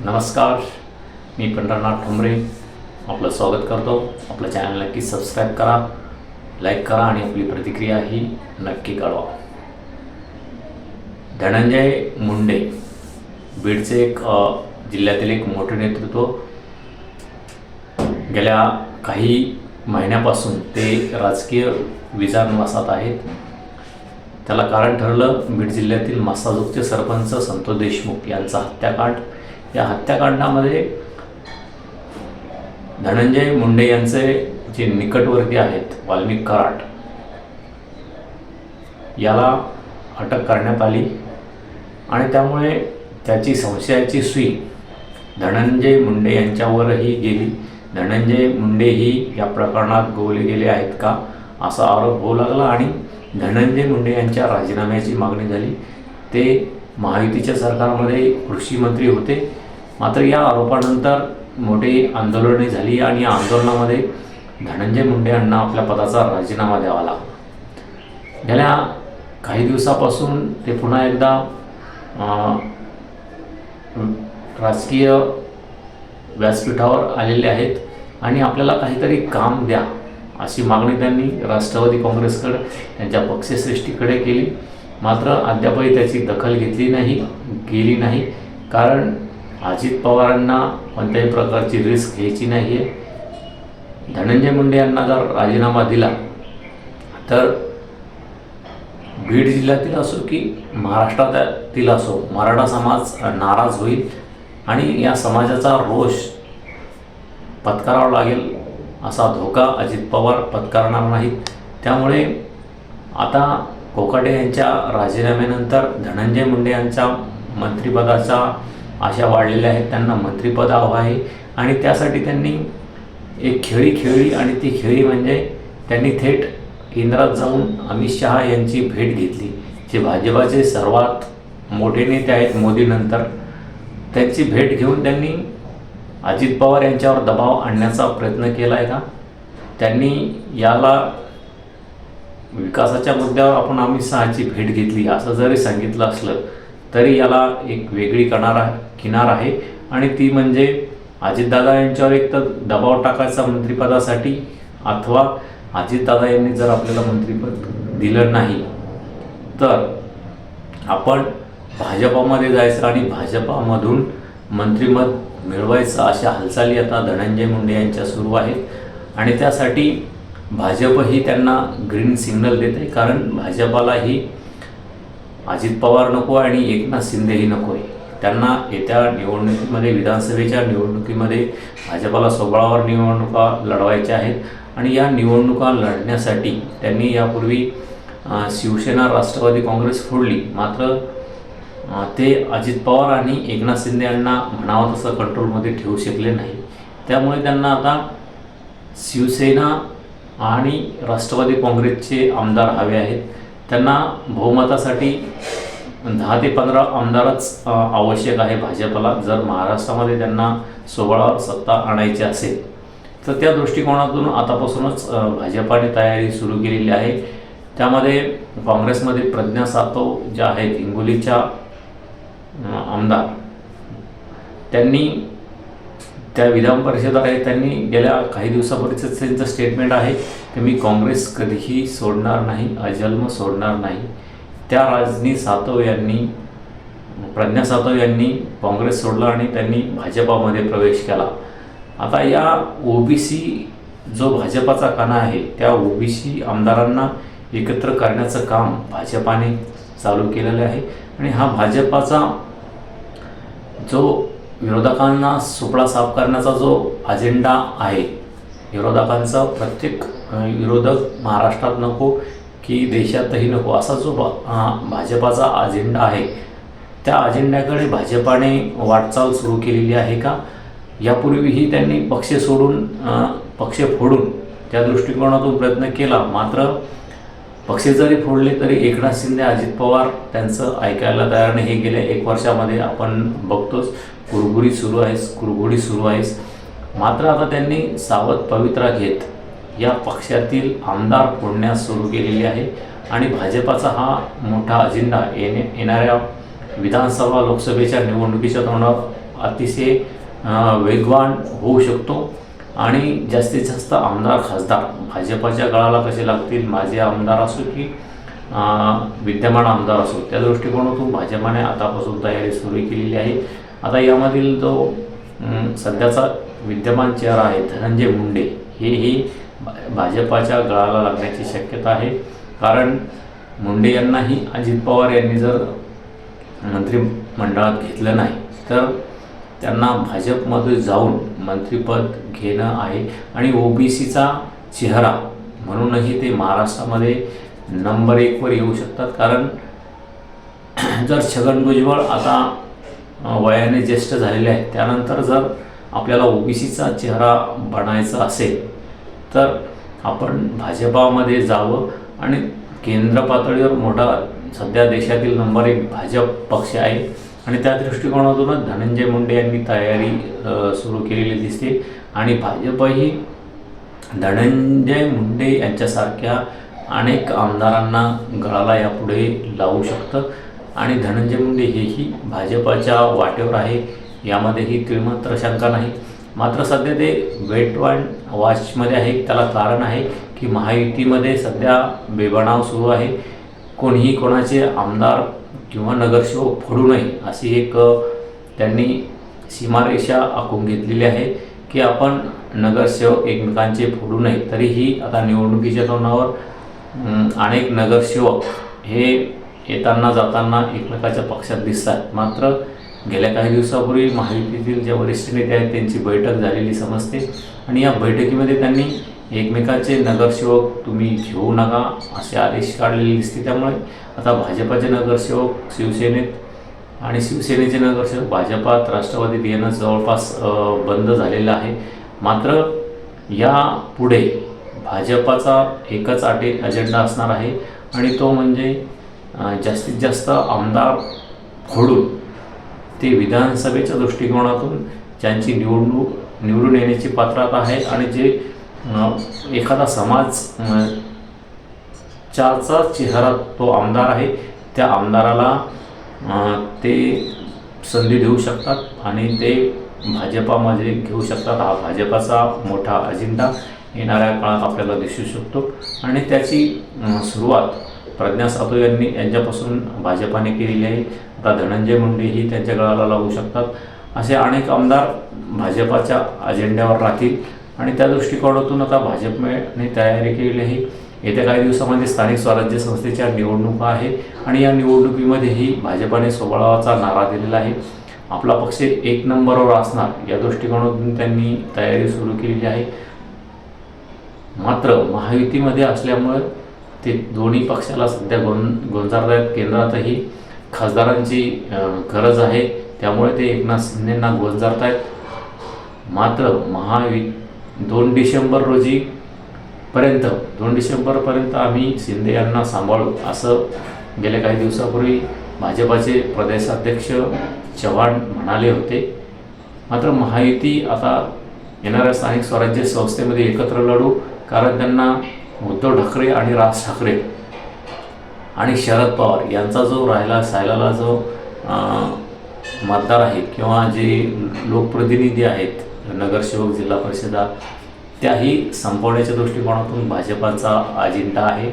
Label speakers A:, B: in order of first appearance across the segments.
A: नमस्कार मी पंढरनाथ ठुमरे. आपलं स्वागत करतो. आपलं चॅनल नक्की सबस्क्राईब करा लाईक करा आणि आपली प्रतिक्रिया ही नक्की कळवा. धनंजय मुंडे बीडचे एक जिल्ह्यातील एक मोठे नेतृत्व. गेल्या काही महिन्यापासून ते राजकीय विजारनिवासात आहेत. त्याला कारण ठरलं बीड जिल्ह्यातील मासाजोगचे सरपंच संतोष देशमुख यांचा हत्याकांड. या हत्याकांडामध्ये धनंजय मुंडे यांचे जे निकटवर्ती आहेत वाल्मिक कराट याला अटक करण्यात आली. आणि त्यामुळे त्याची संशयाची सुई धनंजय मुंडे यांच्यावरही गेली. धनंजय मुंडे ही या प्रकरणात गोवले गेले आहेत का? असा आरोप होऊ लागला आणि धनंजय मुंडे यांच्या राजीनाम्याची मागणी झाली. ते महायुतीच्या सरकारमध्ये कृषी मंत्री होते. मात्र या आरोपानंतर मोठी आंदोलने झाली आणि या आंदोलनामध्ये धनंजय मुंडे यांना आपल्या पदाचा राजीनामा द्यावा लागला. गेल्या काही दिवसापासून ते पुन्हा एकदा राजकीय व्यासपीठावर आलेले आहेत आणि आपल्याला काहीतरी काम द्या अशी मागणी त्यांनी राष्ट्रवादी काँग्रेसकडे त्यांच्या पक्षश्रेष्ठीकडे केली. मात्र अद्यापही त्याची दखल घेतली नाही गेली नाही. कारण अजित पवारांना कोणत्याही प्रकारची रिस्क घ्यायची नाही आहे धनंजय मुंडे यांना जर राजीनामा दिला तर बीड जिल्ह्यातील असो की महाराष्ट्रातील असो मराठा समाज नाराज होईल आणि या समाजाचा रोष पत्करावा लागेल असा धोका अजित पवार पत्करणार नाहीत. त्यामुळे आता कोकाटे यांच्या राजीनाम्यानंतर धनंजय मुंडे यांच्या मंत्रिपदाचा आशा वाढलेल्या आहेत त्यांना मंत्रिपद हवं आहे. आणि त्यासाठी त्यांनी एक खेळी खेळली आणि ती खेळी म्हणजे त्यांनी थेट केंद्रात जाऊन अमित शहा यांची भेट घेतली. जे भाजपाचे सर्वात मोठे नेते आहेत मोदीनंतर त्यांची भेट घेऊन त्यांनी अजित पवार यांच्यावर दबाव आणण्याचा प्रयत्न केला आहे का? त्यांनी याला विकासाच्या मुद्द्यावर आपण अमित शहाची भेट घेतली असं जरी सांगितलं असलं तरी याला एक वेगळी किनार किनार आहे. आणि ती म्हणजे अजितदादा यांच्यावर एक तर दबाव टाकायचा मंत्रिपदासाठी अथवा अजितदादा यांनी जर आपल्याला मंत्रिपद दिलं नाही तर आपण भाजपामध्ये जायचं आणि भाजपामधून मंत्रिमत मिळवायचं अशा हालचाली आता धनंजय मुंडे यांच्या सुरू आहेत. आणि त्यासाठी भाजपही त्यांना ग्रीन सिग्नल देत आहे कारण भाजपालाही अजित पवार नको आणि एकनाथ शिंदेही नको आहे. त्यांना येत्या निवडणुकीमध्ये विधानसभेच्या निवडणुकीमध्ये भाजपाला सोबळावर निवडणुका लढवायच्या आहेत. आणि या निवडणुका लढण्यासाठी त्यांनी यापूर्वी शिवसेना राष्ट्रवादी काँग्रेस फोडली. मात्र ते अजित पवार आणि एकनाथ शिंदे यांना म्हणावं तसं कंट्रोलमध्ये ठेवू शकले नाही. त्यामुळे त्यांना आता शिवसेना आणि राष्ट्रवादी काँग्रेसचे आमदार हवे आहेत. त्यांना बहुमतासाठी दहा ते पंधरा आमदारच आवश्यक आहे भाजपला. जर महाराष्ट्रामध्ये त्यांना सोबळावर सत्ता आणायची असेल तर त्या दृष्टिकोनातून आतापासूनच भाजपाने तयारी सुरू केलेली आहे. त्यामध्ये काँग्रेसमध्ये प्रज्ञा सातव ज्या आहेत हिंगोलीच्या आमदार त्यांनी त्या विधान परिषद आहे त्यांनी गेल्या काही दिवसापूर्वीच त्यांचं स्टेटमेंट आहे की मी काँग्रेस कधीही सोडणार नाही अजन्म सोडणार नाही. त्या राजनी सातव यांनी प्रज्ञा सातव यांनी काँग्रेस सोडला आणि त्यांनी भाजपामध्ये प्रवेश केला. आता या ओबीसी जो भाजपाचा कणा आहे त्या ओबीसी आमदारांना एकत्र करण्याचं काम भाजपाने चालू केलेलं आहे. आणि हा भाजपाचा जो विरोधकांना सुपडा साफ करण्याचा जो अजेंडा आहे विरोधकांचा प्रत्येक विरोधक महाराष्ट्रात नको की देशातही नको असा जो भा- भाजपाचा अजेंडा आहे त्या अजेंड्याकडे भाजपाने वाटचाल सुरू केलेली आहे का? यापूर्वीही त्यांनी पक्ष सोडून पक्ष फोडून त्या दृष्टिकोनातून प्रयत्न केला. मात्र पक्ष जरी फोडले तरी एकनाथ शिंदे अजित पवार त्यांचं ऐकायला तयार नाही हे गेल्या एक वर्षामध्ये आपण बघतोच. कुरबुरी सुरू आहेस कुरघोडी सुरू आहेस. मात्र आता त्यांनी सावध पवित्रा घेत या पक्षातील आमदार फोडण्यास सुरू केलेली आहे आणि भाजपाचा हा मोठा अजेंडा येणे येणाऱ्या विधानसभा लोकसभेच्या निवडणुकीच्या तोंडावर अतिशय वेगवान होऊ शकतो. आणि जास्तीत जास्त आमदार खासदार. भाजपाच्या गळाला कसे लागतील माझे आमदार असो की विद्यमान आमदार असो त्या दृष्टिकोनातून भाजपाने आतापासून तयारी सुरू केलेली आहे. आता यामधील जो सध्याचा विद्यमान चेहरा आहे धनंजय मुंडे हेही भा- भाजपाच्या गळाला लागण्याची शक्यता आहे. कारण मुंडे यांनाही अजित पवार यांनी जर मंत्रिमंडळात घेतलं नाही तर त्यांना भाजपमध्ये जाऊन मंत्रिपद घेणं आहे. आणि ओबीसीचा चेहरा म्हणूनही ते महाराष्ट्रामध्ये नंबर एकवर येऊ शकतात. कारण जर छगन भुजबळ आता वयाने ज्येष्ठ झालेले आहेत. त्यानंतर जर आपल्याला ओबीसीचा चेहरा बनायचा असेल तर आपण भाजपामध्ये जावं आणि केंद्र पातळीवर मोठा सध्या देशातील नंबर एक भाजप पक्ष आहे. आणि त्या दृष्टिकोनातूनच धनंजय मुंडे यांनी तयारी सुरू केलेली दिसते. आणि भाजपही धनंजय मुंडे यांच्यासारख्या अनेक आमदारांना गळाला यापुढे लावू शकतं. आणि धनंजय मुंडे हेही भाजपाच्या वाटेवर आहे. यामध्येही तिळमात्र शंका नाही मात्र सध्या ते वेट वॉन वॉचमध्ये आहे. त्याला कारण आहे की महायुतीमध्ये सध्या बेबनाव सुरू आहे. कोणीही कोणाचे आमदार किंवा नगरसेवक फोडू नये अशी एक त्यांनी सीमारेषा आखून घेतलेली आहे की आपण नगरसेवक एकमेकांचे फोडू नये. तरीही आता निवडणुकीच्या तोंडावर अनेक नगरसेवक हे येताना जाताना एकमेकाच्या पक्षात दिसतात. मात्र गेल्या काही दिवसापूर्वी महायुतीतील ज्या वरिष्ठ नेते आहेत त्यांची बैठक झालेली समजते. आणि या बैठकीमध्ये त्यांनी एकमेकाचे नगरसेवक तुम्ही घेऊ नका असे आदेश काढलेले दिसते. त्यामुळे आता भाजपाचे नगरसेवक शिवसेनेत आणि शिवसेनेचे नगरसेवक भाजपात राष्ट्रवादीत येणं जवळपास बंद झालेलं आहे. मात्र या पुढे भाजपाचा एकच आटे अजेंडा असणार आहे. आणि तो म्हणजे जास्तीत जास्त आमदार फोडून ते विधानसभेच्या दृष्टिकोनातून ज्यांची निवडणूक निवडून येण्याची पात्रता आहे आणि जे एखादा समाज चारचा चेहरा तो आमदार आहे त्या आमदाराला ते संधी देऊ शकतात आणि ते भाजपामध्ये घेऊ शकतात. हा भाजपाचा मोठा अजेंडा येणाऱ्या काळात आपल्याला दिसू शकतो. आणि त्याची सुरुवात प्रज्ञा सातू यांनी यांच्यापासून भाजपाने केलेली आहे. आता धनंजय मुंडेही त्यांच्या गळाला लावू शकतात. असे अनेक आमदार भाजपाच्या अजेंड्यावर राहतील. आणि त्या दृष्टिकोनातून आता भाजपने तयारी केलेली आहे. येत्या काही दिवसामध्ये स्थानिक स्वराज्य संस्थेच्या निवडणुका आहे. आणि या निवडणुकीमध्येही भाजपाने सोबळावाचा नारा दिलेला आहे. आपला पक्ष एक नंबरवर असणार या दृष्टिकोनातून त्यांनी तयारी सुरू केलेली आहे. मात्र महायुतीमध्ये असल्यामुळे ते दोन्ही पक्षाला सध्या गों गोंजारत आहेत केंद्रातही खासदारांची गरज आहे. त्यामुळे ते एकनाथ शिंदेंना गोंजारत आहेत मात्र महावि दोन डिसेंबर रोजी पर्यंत दोन डिसेंबरपर्यंत आम्ही शिंदे यांना सांभाळू असं गेल्या काही दिवसापूर्वी भाजपाचे प्रदेशाध्यक्ष चव्हाण म्हणाले होते. मात्र महायुती आता येणाऱ्या स्थानिक स्वराज्य संस्थेमध्ये एकत्र लढू कारण त्यांना उद्धव ठाकरे आणि राज ठाकरे आणि शरद पवार यांचा जो राहिला सायलाला जो मतदार आहे किंवा जे लोकप्रतिनिधी आहेत नगरसेवक जिल्हा परिषदा त्याही संपवण्याच्या दृष्टिकोनातून भाजपाचा अजेंडा आहे.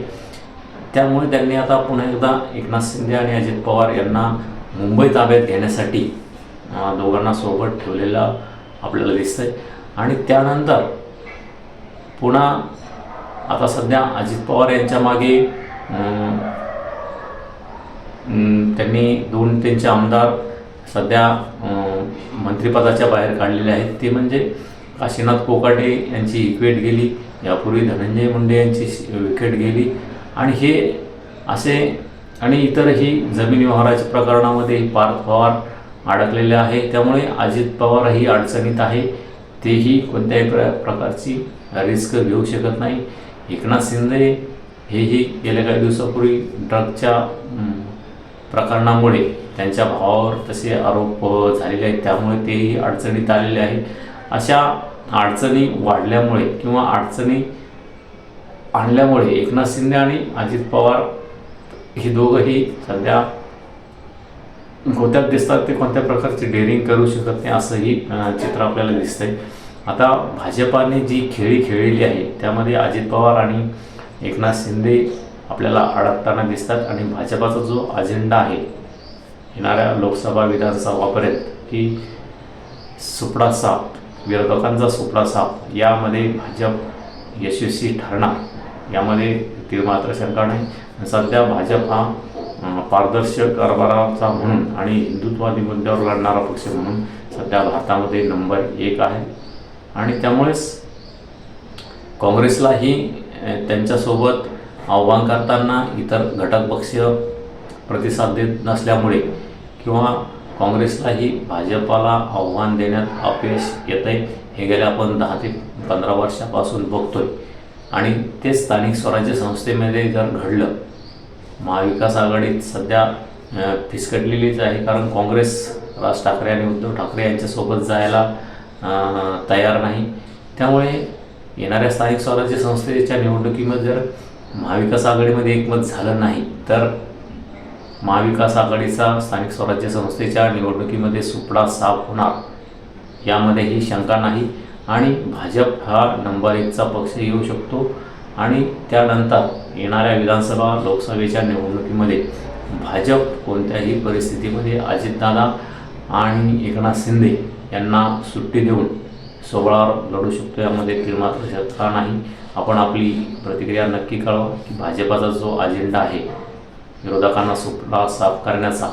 A: त्यामुळे त्यांनी आता पुन्हा एकदा एकनाथ शिंदे आणि अजित पवार यांना मुंबई ताब्यात घेण्यासाठी दोघांना सोबत ठेवलेलं आपल्याला दिसतंय. आणि त्यानंतर पुन्हा आता सध्या अजित पवार यांच्या मागे त्यांनी दोन त्यांचे आमदार सध्या मंत्रिपदाच्या बाहेर काढलेले आहेत. ते म्हणजे काशीनाथ कोकाटे यांची विकेट गेली यापूर्वी धनंजय मुंडे यांची विकेट गेली. आणि हे असे आणि इतरही जमीन व्यवहाराच्या प्रकरणामध्ये पार्थ पवार अडकलेले आहे. त्यामुळे अजित पवारही अडचणीत आहे. तेही कोणत्याही प्र प्रकारची रिस्क घेऊ शकत नाही. एकनाथ शिंदे हेही गेल्या काही दिवसापूर्वी ड्रगच्या प्रकरणामुळे त्यांच्या भावावर तसे आरोप झालेले आहेत. त्यामुळे तेही अडचणीत आलेले आहे. अशा अडचणी वाढल्यामुळे किंवा अडचणी आणल्यामुळे एकनाथ शिंदे आणि अजित पवार हे दोघंही सध्या गोत्यात दिसतात ते कोणत्या प्रकारची डेअरिंग करू शकत नाही असंही चित्र आपल्याला दिसतंय. आता भाजपाने जी खेळी खेळलेली आहे त्यामध्ये अजित पवार आणि एकनाथ शिंदे आपल्याला अडकताना दिसतात आणि भाजपाचा जो अजेंडा आहे येणाऱ्या लोकसभा विधानसभापर्यंत की सुपडा साप विरोधकांचा सुपडा साप यामध्ये भाजप यशस्वी ठरणार. यामध्ये ती मात्र शंका नाही सध्या भाजप हा पारदर्शक कारभाराचा म्हणून आणि हिंदुत्वादी मुद्द्यावर लढणारा पक्ष म्हणून सध्या भारतामध्ये नंबर एक आहे. आणि त्यामुळेच काँग्रेसलाही त्यांच्यासोबत आव्हान करताना इतर घटक पक्ष प्रतिसाद देत नसल्यामुळे किंवा काँग्रेसलाही भाजपाला आव्हान देण्यात अपयश येत आहे हे गेल्या आपण दहा ते पंधरा वर्षापासून बघतोय. आणि ते स्थानिक स्वराज्य संस्थेमध्ये जर घडलं महाविकास आघाडीत सध्या फिसकटलेलीच आहे कारण काँग्रेस राज ठाकरे आणि उद्धव ठाकरे यांच्यासोबत जायला तयार नाही. त्यामुळे येणाऱ्या स्थानिक स्वराज्य संस्थेच्या निवडणुकीमध्ये जर महाविकास आघाडीमध्ये एकमत झालं नाही तर महाविकास आघाडीचा स्थानिक स्वराज्य संस्थेच्या निवडणुकीमध्ये सुपडा साफ होणार यामध्येही शंका नाही. आणि भाजप हा नंबर एकचा पक्ष येऊ शकतो. आणि त्यानंतर येणाऱ्या विधानसभा लोकसभेच्या निवडणुकीमध्ये भाजप कोणत्याही परिस्थितीमध्ये अजितदादा आणि एकनाथ शिंदे यांना सुट्टी देऊन सोहळा लढू शकतो. यामध्ये तिळमात्र शतका नाही. आपण आपली प्रतिक्रिया नक्की कळवा की भाजपाचा जो अजेंडा आहे विरोधकांना सुपडा साफ करण्याचा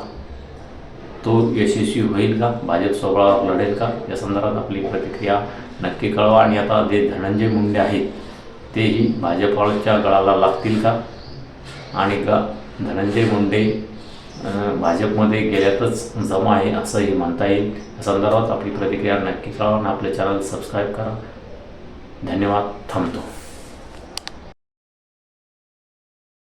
A: तो यशस्वी होईल का? भाजप सोहळावर लढेल का? या संदर्भात आपली प्रतिक्रिया नक्की कळवा. आणि आता जे धनंजय मुंडे आहेत तेही भाजपच्या गळाला लागतील का? आणि का धनंजय मुंडे भाजपमध्ये गेल्यातच जमा आहे असंही म्हणता येईल. या संदर्भात आपली प्रतिक्रिया नक्की कळवा आणि आपले चॅनल सबस्क्राईब करा. धन्यवाद. थांबतो.